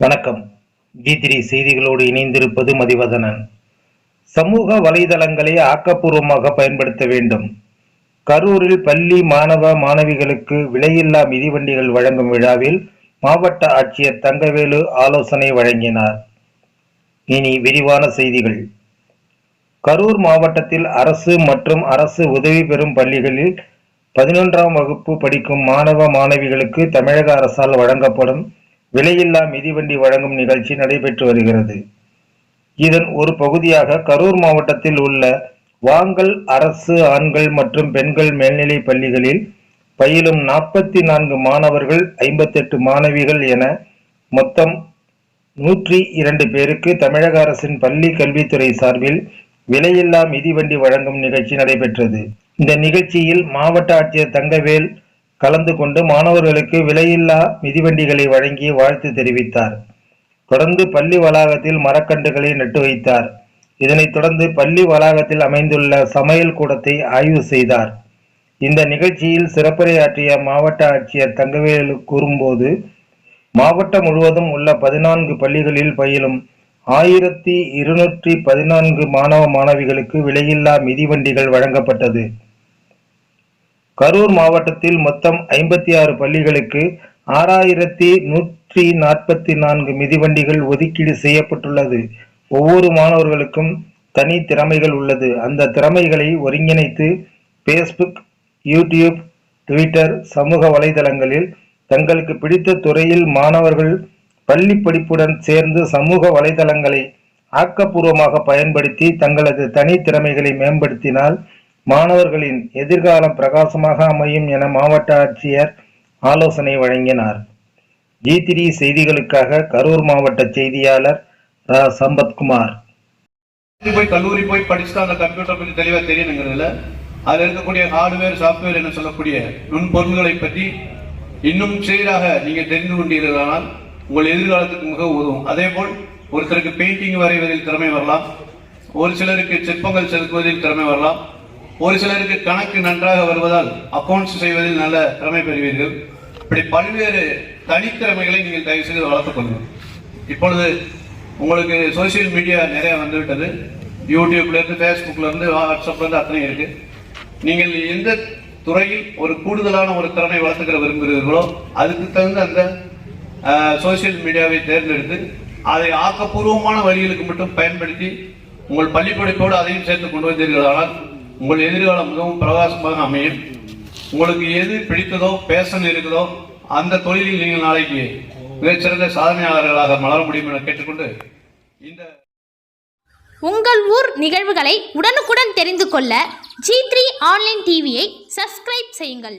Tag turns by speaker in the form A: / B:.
A: வணக்கம். G three செய்திகளோடு இணைந்திருப்பது மதிவதனன். சமூக வலைதளங்களை ஆக்கப்பூர்வமாக பயன்படுத்த வேண்டும். கரூரில் பள்ளி மாணவ மாணவிகளுக்கு விலையில்லா மிதிவண்டிகள் வழங்கும் விழாவில் மாவட்ட ஆட்சியர் தங்கவேலு ஆலோசனை வழங்கினார். இனி விரிவான செய்திகள். கரூர் மாவட்டத்தில் அரசு மற்றும் அரசு உதவி பெறும் பள்ளிகளில் பதினொன்றாம் வகுப்பு படிக்கும் மாணவ மாணவிகளுக்கு தமிழக அரசால் வழங்கப்படும் விலையில்லா மிதிவண்டி வழங்கும் நிகழ்ச்சி நடைபெற்று வருகிறது. இதன் ஒரு பகுதியாக கரூர் மாவட்டத்தில் உள்ள வாங்கல் அரசு ஆண்கள் மற்றும் பெண்கள் மேல்நிலைப் பள்ளிகளில் பயிலும் நாற்பத்தி நான்கு மாணவர்கள் ஐம்பத்தெட்டு மாணவிகள் என மொத்தம் நூற்றி இரண்டு பேருக்கு தமிழக அரசின் பள்ளி கல்வித்துறை சார்பில் விலையில்லா மிதிவண்டி வழங்கும் நிகழ்ச்சி நடைபெற்றது. இந்த நிகழ்ச்சியில் மாவட்ட ஆட்சியர் தங்கவேல் கலந்து கொண்டு மாணவர்களுக்கு விலையில்லா மிதிவண்டிகளை வழங்கி வாழ்த்து தெரிவித்தார். தொடர்ந்து பள்ளி வளாகத்தில் மரக்கன்றுகளை நட்டு வைத்தார். இதனைத் தொடர்ந்து பள்ளி வளாகத்தில் அமைந்துள்ள சமையல் கூடத்தை ஆய்வு செய்தார். இந்த நிகழ்ச்சியில் சிறப்புரையாற்றிய மாவட்ட ஆட்சியர் தங்கவேலு கூறும்போது மாவட்டம் முழுவதும் உள்ள பதினான்கு பள்ளிகளில் பயிலும் ஆயிரத்தி இருநூற்றி பதினான்கு மாணவ மாணவிகளுக்கு விலையில்லா மிதிவண்டிகள் வழங்கப்பட்டது. கரூர் மாவட்டத்தில் மொத்தம் ஐம்பத்தி ஆறு பள்ளிகளுக்கு ஆறாயிரத்தி நூற்றி நாற்பத்தி நான்கு மிதிவண்டிகள் ஒதுக்கீடு செய்யப்பட்டுள்ளது. ஒவ்வொரு மாணவர்களுக்கும் தனி திறமைகள் உள்ளது. அந்த திறமைகளை ஒருங்கிணைத்து ஃபேஸ்புக் யூடியூப் ட்விட்டர் சமூக வலைதளங்களில் தங்களுக்கு பிடித்த துறையில் மாணவர்கள் பள்ளி படிப்புடன் சேர்ந்து சமூக வலைதளங்களை ஆக்கப்பூர்வமாக பயன்படுத்தி தங்களது தனி திறமைகளை மேம்படுத்தினால் மாணவர்களின் எதிர்காலம் பிரகாசமாக அமையும் என மாவட்ட ஆட்சியர் ஆலோசனை வழங்கினார். ஜி த்ரீ செய்திகளுக்காக கரூர் மாவட்ட செய்தியாளர் ரா. சம்பத்குமார்.
B: போய் கல்லூரி போய் படிச்சுட்டு அந்த கம்ப்யூட்டர் பற்றி தெளிவாக தெரியணுங்கிறதுல அதில் இருக்கக்கூடிய ஹார்ட்வேர் சாஃப்ட்வேர் என சொல்லக்கூடிய நுண்பொருள்களை பற்றி இன்னும் சீராக நீங்கள் தெரிந்து கொண்டீர்களானால் உங்கள் எதிர்காலத்துக்கு மிக உதவும். அதே போல் ஒருத்தருக்கு பெயிண்டிங் வரைவதில் திறமை வரலாம். ஒரு சிலருக்கு சிற்பங்கள் செதுக்குவதில் திறமை வரலாம். ஒரு சிலருக்கு கணக்கு நன்றாக வருவதால் அக்கவுண்ட்ஸ் செய்வதில் நல்ல திறமை பெறுவீர்கள். இப்படி பல்வேறு தனித்திறமைகளை நீங்கள் தயவு செய்து வளர்த்துக் கொள்ளுங்கள். இப்பொழுது உங்களுக்கு சோசியல் மீடியா நிறைய வந்துவிட்டது. யூடியூப்லேருந்து ஃபேஸ்புக்லேருந்து வாட்ஸ்அப்லேருந்து அத்தனை இருக்கு. நீங்கள் எந்த துறையில் ஒரு கூடுதலான ஒரு திறமை வளர்த்துக்கிற விரும்புகிறீர்களோ அதுக்கு தகுந்த அந்த சோசியல் மீடியாவை தேர்ந்தெடுத்து அதை ஆக்கப்பூர்வமான வழிகளுக்கு மட்டும் பயன்படுத்தி உங்கள் பள்ளிப்படிப்போடு அதையும் சேர்த்து கொண்டு வந்தீர்களானால் உங்கள் எதிர்காலம் மிகவும் பிரகாசமாக அமையும். உங்களுக்கு எது பிடித்ததோ பேஷன் இருக்குதோ அந்த தொழிலில் நீங்கள் நாளைக்கு மிகச்சிறந்த சாதனையாளர்களாக மலர முடியும் என கேட்டுக்கொண்டு இந்த
C: உங்கள் ஊர் நிகழ்வுகளை உடனுக்குடன் தெரிந்து கொள்ள ஜி த்ரீ ஆன்லைன் டிவியை சப்ஸ்கிரைப் செய்யுங்கள்.